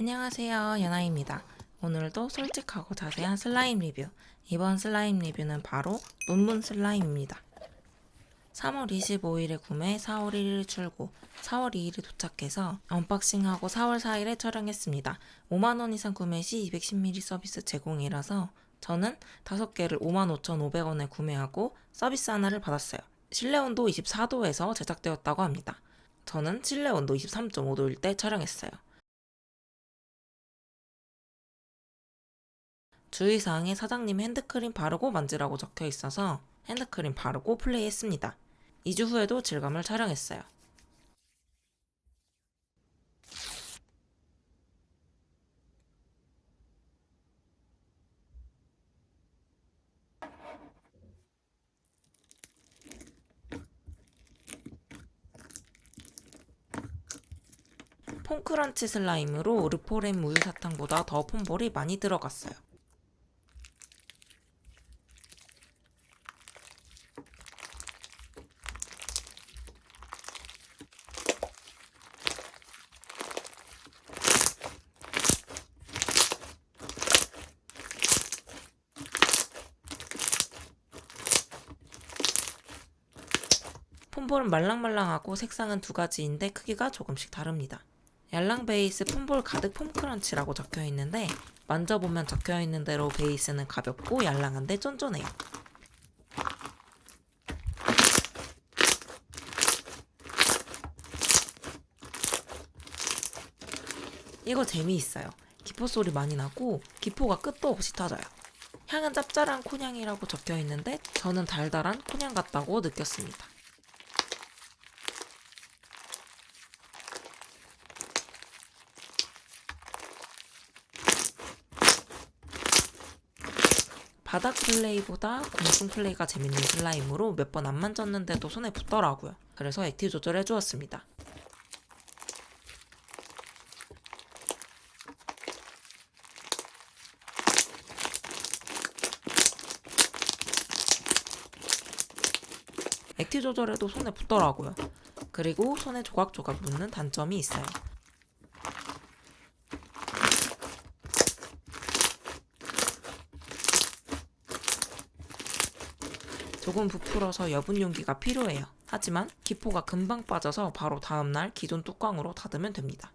안녕하세요 연아입니다. 오늘도 솔직하고 자세한 슬라임 리뷰. 이번 슬라임 리뷰는 바로 문문 슬라임입니다. 3월 25일에 구매 4월 1일 출고 4월 2일에 도착해서 언박싱하고 4월 4일에 촬영했습니다. 5만원 이상 구매 시 210ml 서비스 제공이라서 저는 5개를 55,500원에 구매하고 서비스 하나를 받았어요. 실내 온도 24도에서 제작되었다고 합니다. 저는 실내 온도 23.5도일 때 촬영했어요 주의사항에 사장님 핸드크림 바르고 만지라고 적혀 있어서 핸드크림 바르고 플레이했습니다. 2주 후에도 질감을 촬영했어요. 폼크런치 슬라임으로 르포렘 우유 사탕보다 더 폼볼이 많이 들어갔어요. 폼볼은 말랑말랑하고 색상은 두 가지인데 크기가 조금씩 다릅니다. 얄랑 베이스 폼볼 가득 폼크런치라고 적혀 있는데 만져보면 적혀 있는 대로 베이스는 가볍고 얄랑한데 쫀쫀해요. 이거 재미있어요. 기포 소리 많이 나고 기포가 끝도 없이 터져요. 향은 짭짤한 콘향이라고 적혀 있는데 저는 달달한 콘향 같다고 느꼈습니다. 바닥 플레이보다 공중 플레이가 재밌는 슬라임으로 몇 번 안 만졌는데도 손에 붙더라고요. 그래서 액티 조절해 주었습니다. 액티 조절해도 손에 붙더라고요. 그리고 손에 조각조각 묻는 단점이 있어요. 조금 부풀어서 여분 용기가 필요해요. 하지만 기포가 금방 빠져서 바로 다음날 기존 뚜껑으로 닫으면 됩니다.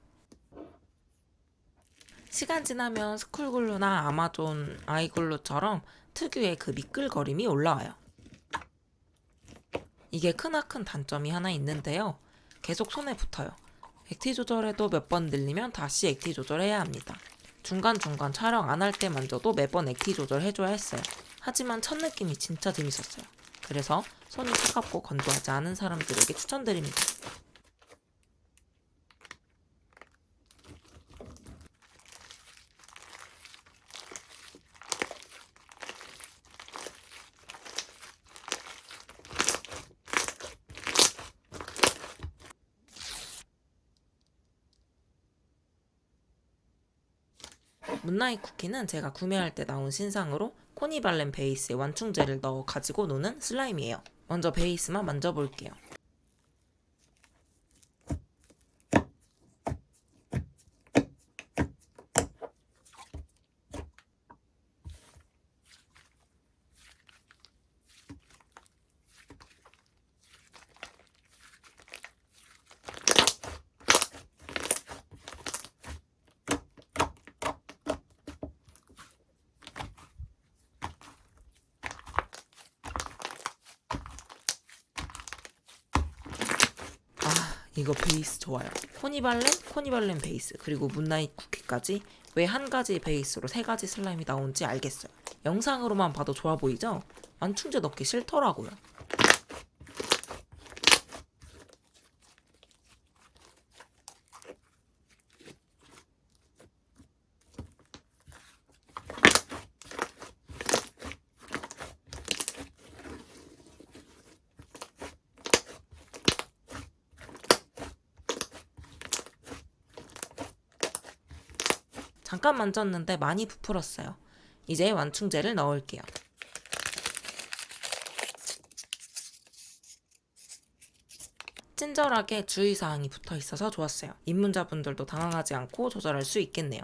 시간 지나면 스쿨글루나 아마존 아이글루처럼 특유의 그 미끌거림이 올라와요. 이게 크나큰 단점이 하나 있는데요. 계속 손에 붙어요. 액티 조절해도 몇 번 늘리면 다시 액티 조절해야 합니다. 중간중간 촬영 안 할 때 만져도 매번 액티 조절해줘야 했어요. 하지만 첫 느낌이 진짜 재밌었어요. 그래서 손이 차갑고 건조하지 않은 사람들에게 추천드립니다. 문나잇 쿠키는 제가 구매할 때 나온 신상으로 코니발렌 베이스에 완충제를 넣어 가지고 노는 슬라임이에요. 먼저 베이스만 만져볼게요. 아, 이거 베이스 좋아요. 코니발렌, 코니발렌 베이스, 그리고 문나잇 쿠키까지 왜 한 가지 베이스로 세 가지 슬라임이 나온지 알겠어요. 영상으로만 봐도 좋아 보이죠? 완충제 넣기 싫더라고요. 잠깐 만졌는데 많이 부풀었어요. 이제 완충제를 넣을게요. 친절하게 주의사항이 붙어 있어서 좋았어요. 입문자분들도 당황하지 않고 조절할 수 있겠네요.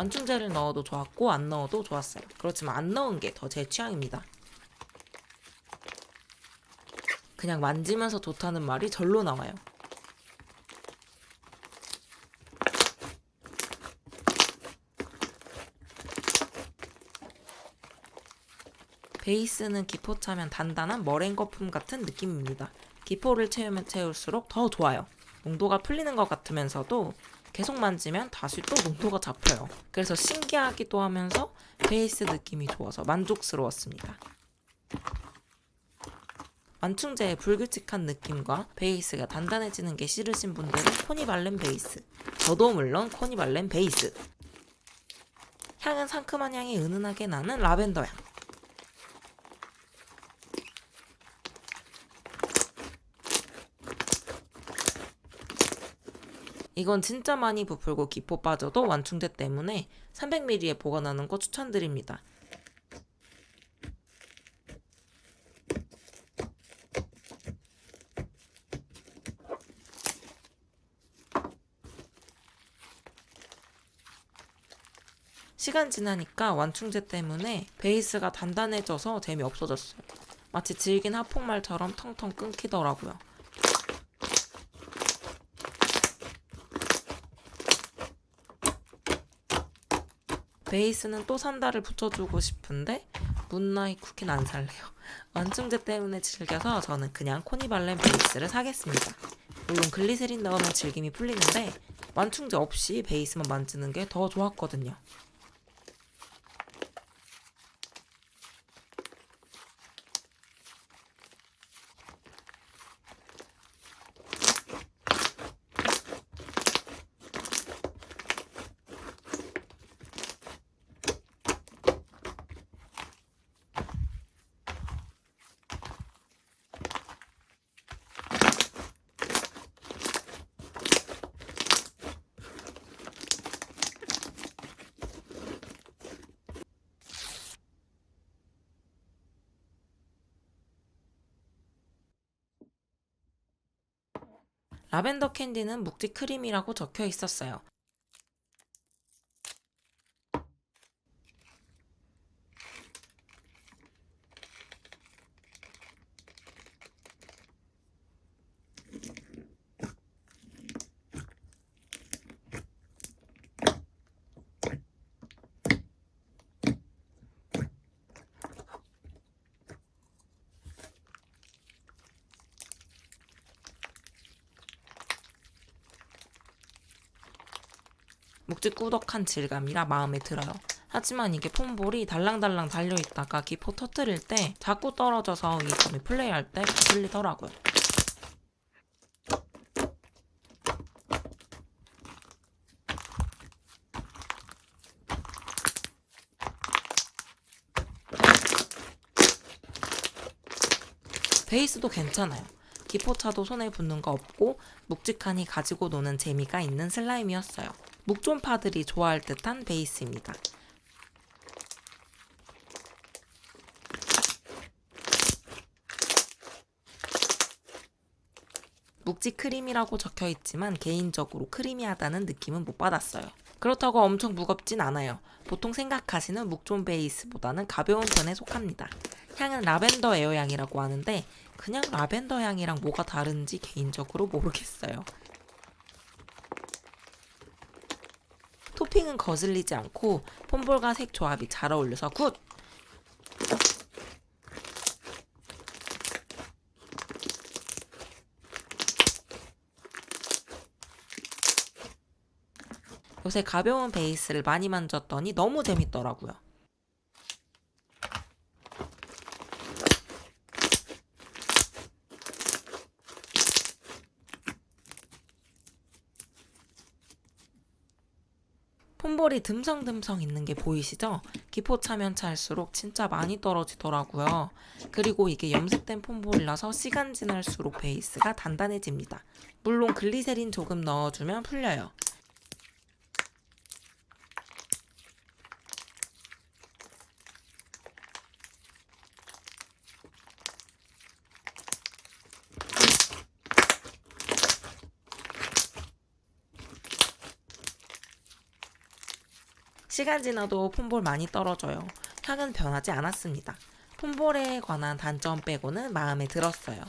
완충제를 넣어도 좋았고 안 넣어도 좋았어요. 그렇지만 안 넣은 게 더 제 취향입니다. 그냥 만지면서 좋다는 말이 절로 나와요. 베이스는 기포 차면 단단한 머랭 거품 같은 느낌입니다. 기포를 채우면 채울수록 더 좋아요. 농도가 풀리는 것 같으면서도 계속 만지면 다시 또 농도가 잡혀요. 그래서 신기하기도 하면서 베이스 느낌이 좋아서 만족스러웠습니다. 완충제의 불규칙한 느낌과 베이스가 단단해지는 게 싫으신 분들은 코니발렌 베이스. 저도 물론 코니발렌 베이스. 향은 상큼한 향이 은은하게 나는 라벤더 향. 이건 진짜 많이 부풀고 기포 빠져도 완충제 때문에 300ml에 보관하는 거 추천드립니다. 시간 지나니까 완충제 때문에 베이스가 단단해져서 재미없어졌어요. 마치 질긴 하폭말처럼 텅텅 끊기더라고요. 베이스는 또 산다를 붙여주고 싶은데 문나잇 쿠키는 안 살래요. 완충제 때문에 즐겨서 저는 그냥 코니발렌 베이스를 사겠습니다. 물론 글리세린 넣으면 질김이 풀리는데 완충제 없이 베이스만 만지는 게 더 좋았거든요. 라벤더 캔디는 묵지 크림이라고 적혀 있었어요. 묵직꾸덕한 질감이라 마음에 들어요. 하지만 이게 폼볼이 달랑달랑 달려있다가 기포 터트릴 때 자꾸 떨어져서 이 점이 플레이할 때 거슬리더라고요. 베이스도 괜찮아요. 기포차도 손에 붙는 거 없고 묵직하니 가지고 노는 재미가 있는 슬라임이었어요. 묵존파들이 좋아할 듯한 베이스입니다. 묵지 크림이라고 적혀 있지만 개인적으로 크리미하다는 느낌은 못 받았어요. 그렇다고 엄청 무겁진 않아요. 보통 생각하시는 묵존 베이스보다는 가벼운 편에 속합니다. 향은 라벤더 에어 향이라고 하는데 그냥 라벤더 향이랑 뭐가 다른지 개인적으로 모르겠어요. 토핑은 거슬리지 않고 폼볼과 색 조합이 잘 어울려서 굿! 요새 가벼운 베이스를 많이 만졌더니 너무 재밌더라고요. 폼볼이 듬성듬성 있는 게 보이시죠? 기포 차면 찰수록 진짜 많이 떨어지더라고요. 그리고 이게 염색된 폼볼이라서 시간 지날수록 베이스가 단단해집니다. 물론 글리세린 조금 넣어주면 풀려요. 시간 지나도 폼볼 많이 떨어져요. 향은 변하지 않았습니다. 폼볼에 관한 단점 빼고는 마음에 들었어요.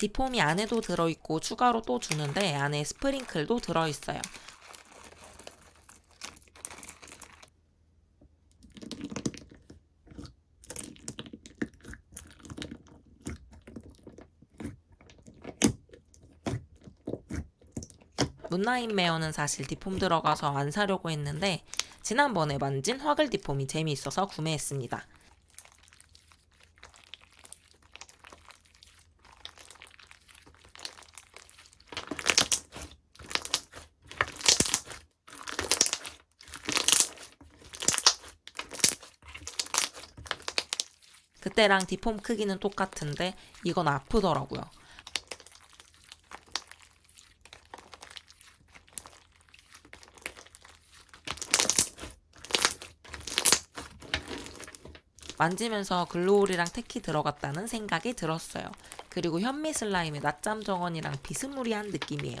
디폼이 안에도 들어있고 추가로 또 주는데 안에 스프링클도 들어있어요. 문나인 메어는 사실 디폼 들어가서 안 사려고 했는데 지난번에 만진 화글 디폼이 재미있어서 구매했습니다. 때랑 디폼 크기는 똑같은데 이건 아프더라고요. 만지면서 글로울이랑 테키 들어갔다는 생각이 들었어요. 그리고 현미 슬라임의 낮잠 정원이랑 비스무리한 느낌이에요.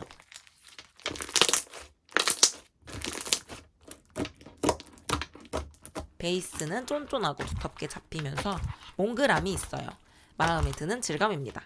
베이스는 쫀쫀하고 두텁게 잡히면서 몽글함이 있어요. 마음에 드는 질감입니다.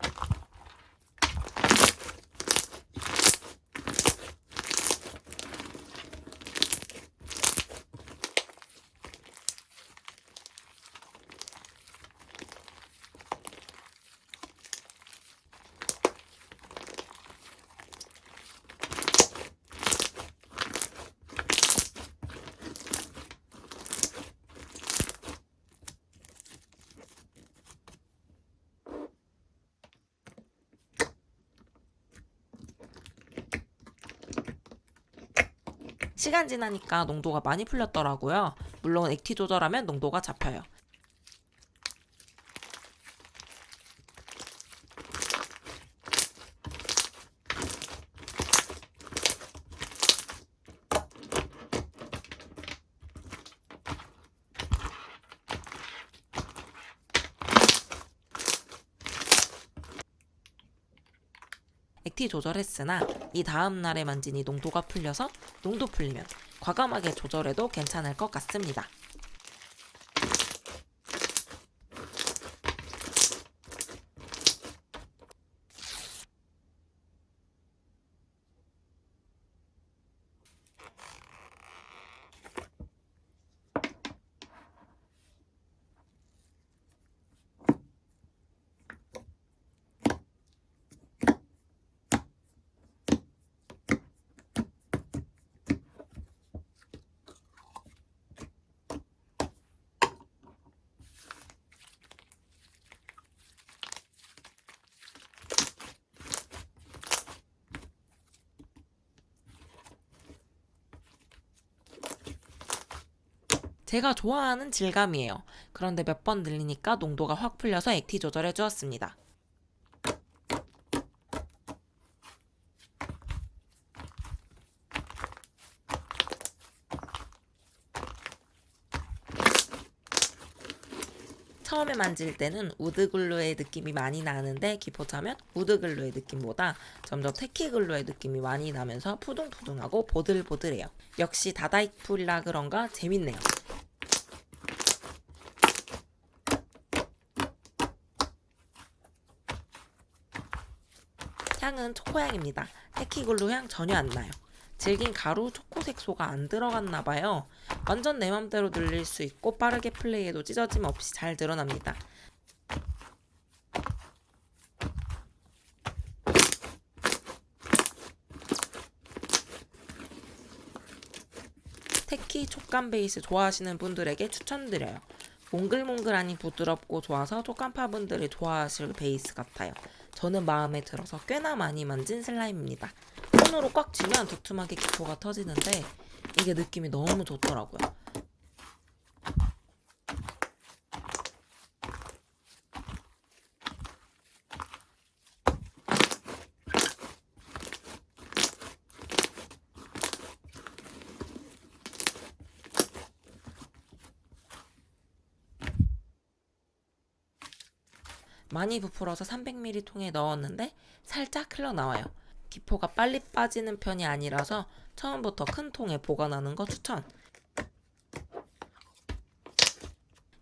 시간 지나니까 농도가 많이 풀렸더라고요. 물론 액티 조절하면 농도가 잡혀요. 액티 조절했으나 이 다음 날에 만지니 농도가 풀려서 농도 풀리면 과감하게 조절해도 괜찮을 것 같습니다. 제가 좋아하는 질감이에요. 그런데 몇 번 늘리니까 농도가 확 풀려서 액티 조절해 주었습니다. 처음에 만질 때는 우드글루의 느낌이 많이 나는데 기포차면 우드글루의 느낌보다 점점 테키글루의 느낌이 많이 나면서 푸둥푸둥하고 보들보들해요. 역시 다다익풀이라 그런가 재밌네요. 향은 초코향입니다. 테키글루 향 전혀 안 나요. 질긴 가루 초코 색소가 안 들어갔나 봐요. 완전 내 맘대로 늘릴 수 있고 빠르게 플레이해도 찢어짐 없이 잘 드러납니다. 특히 촉감 베이스 좋아하시는 분들에게 추천드려요. 몽글몽글하니 부드럽고 좋아서 촉감파분들이 좋아하실 베이스 같아요. 저는 마음에 들어서 꽤나 많이 만진 슬라임입니다. 손으로 꽉 쥐면 두툼하게 기포가 터지는데 이게 느낌이 너무 좋더라고요. 많이 부풀어서 300ml 통에 넣었는데 살짝 흘러나와요. 기포가 빨리 빠지는 편이 아니라서 처음부터 큰 통에 보관하는 거 추천.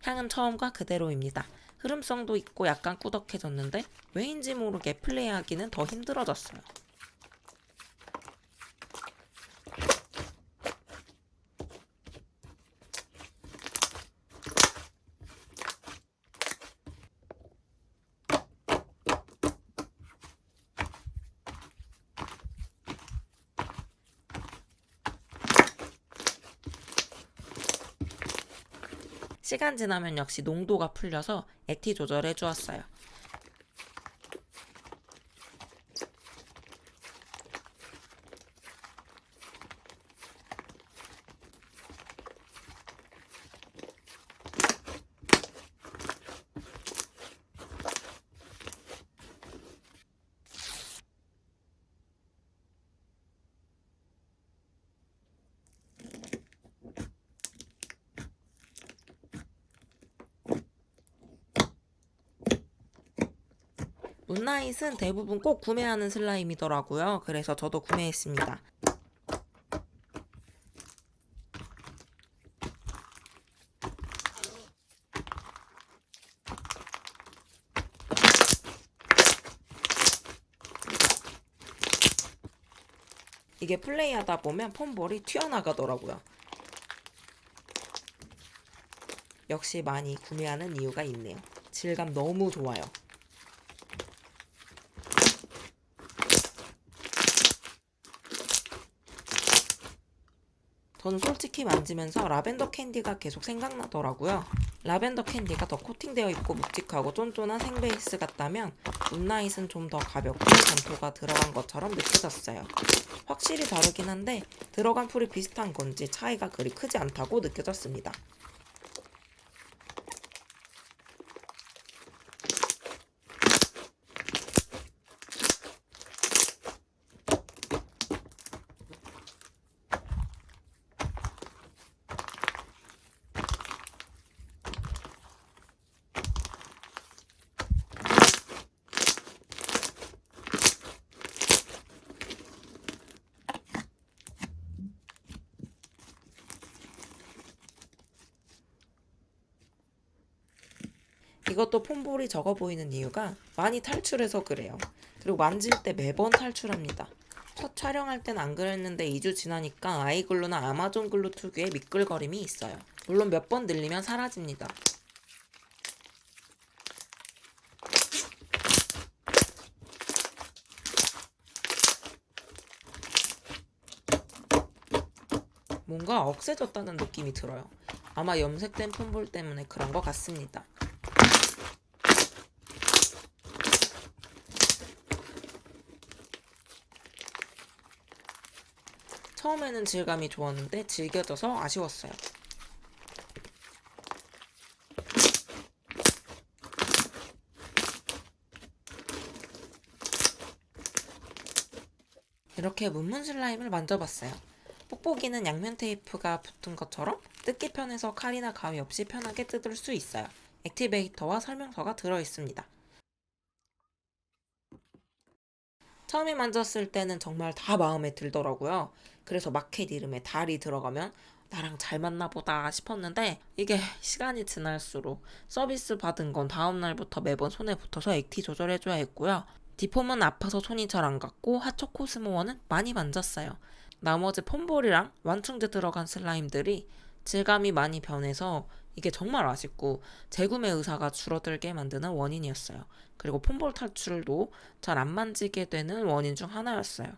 향은 처음과 그대로입니다. 흐름성도 있고 약간 꾸덕해졌는데 왜인지 모르게 플레이하기는 더 힘들어졌어요. 시간 지나면 역시 농도가 풀려서 액티 조절해 주었어요. 문나잇은 대부분 꼭 구매하는 슬라임이더라고요. 그래서 저도 구매했습니다. 이게 플레이하다 보면 폼볼이 튀어나가더라고요. 역시 많이 구매하는 이유가 있네요. 질감 너무 좋아요. 저는 솔직히 만지면서 라벤더 캔디가 계속 생각나더라고요. 라벤더 캔디가 더 코팅되어 있고 묵직하고 쫀쫀한 생베이스 같다면 문나잇은 좀 더 가볍고 점토가 들어간 것처럼 느껴졌어요. 확실히 다르긴 한데 들어간 풀이 비슷한 건지 차이가 그리 크지 않다고 느껴졌습니다. 이것도 폼볼이 적어 보이는 이유가 많이 탈출해서 그래요. 그리고 만질 때 매번 탈출합니다. 첫 촬영할 땐 안 그랬는데 2주 지나니까 아이글루나 아마존 글루 특유의 미끌거림이 있어요. 물론 몇 번 늘리면 사라집니다. 뭔가 억세졌다는 느낌이 들어요. 아마 염색된 폼볼 때문에 그런 것 같습니다. 처음에는 질감이 좋았는데 질겨져서 아쉬웠어요. 이렇게 문문 슬라임을 만져봤어요. 뽁뽁이는 양면 테이프가 붙은 것처럼 뜯기 편해서 칼이나 가위 없이 편하게 뜯을 수 있어요. 액티베이터와 설명서가 들어있습니다. 처음에 만졌을 때는 정말 다 마음에 들더라고요. 그래서 마켓 이름에 달이 들어가면 나랑 잘 맞나 보다 싶었는데 이게 시간이 지날수록 서비스 받은 건 다음날부터 매번 손에 붙어서 액티 조절해줘야 했고요. 디폼은 아파서 손이 잘 안 갔고 하초코스모어는 많이 만졌어요. 나머지 폼볼이랑 완충제 들어간 슬라임들이 질감이 많이 변해서 이게 정말 아쉽고 재구매 의사가 줄어들게 만드는 원인이었어요. 그리고 폼볼 탈출도 잘 안 만지게 되는 원인 중 하나였어요.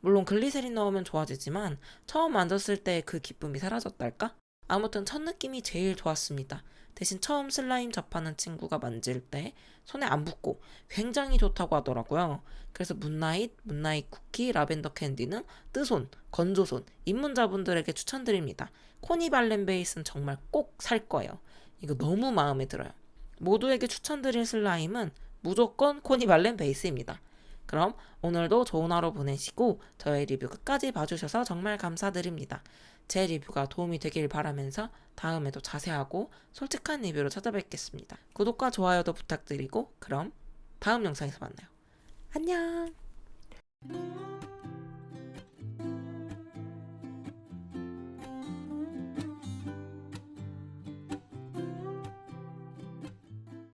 물론 글리세린 넣으면 좋아지지만 처음 만졌을 때 그 기쁨이 사라졌달까? 아무튼 첫 느낌이 제일 좋았습니다. 대신 처음 슬라임 접하는 친구가 만질 때 손에 안 붙고 굉장히 좋다고 하더라고요. 그래서 문나잇, 문나잇 쿠키, 라벤더 캔디는 뜨손, 건조손, 입문자분들에게 추천드립니다. 코니 발렌 베이스는 정말 꼭 살 거예요. 이거 너무 마음에 들어요. 모두에게 추천드릴 슬라임은 무조건 코니 발렌 베이스입니다. 그럼 오늘도 좋은 하루 보내시고 저의 리뷰 끝까지 봐주셔서 정말 감사드립니다. 제 리뷰가 도움이 되길 바라면서 다음에도 자세하고 솔직한 리뷰로 찾아뵙겠습니다. 구독과 좋아요도 부탁드리고 그럼 다음 영상에서 만나요. 안녕!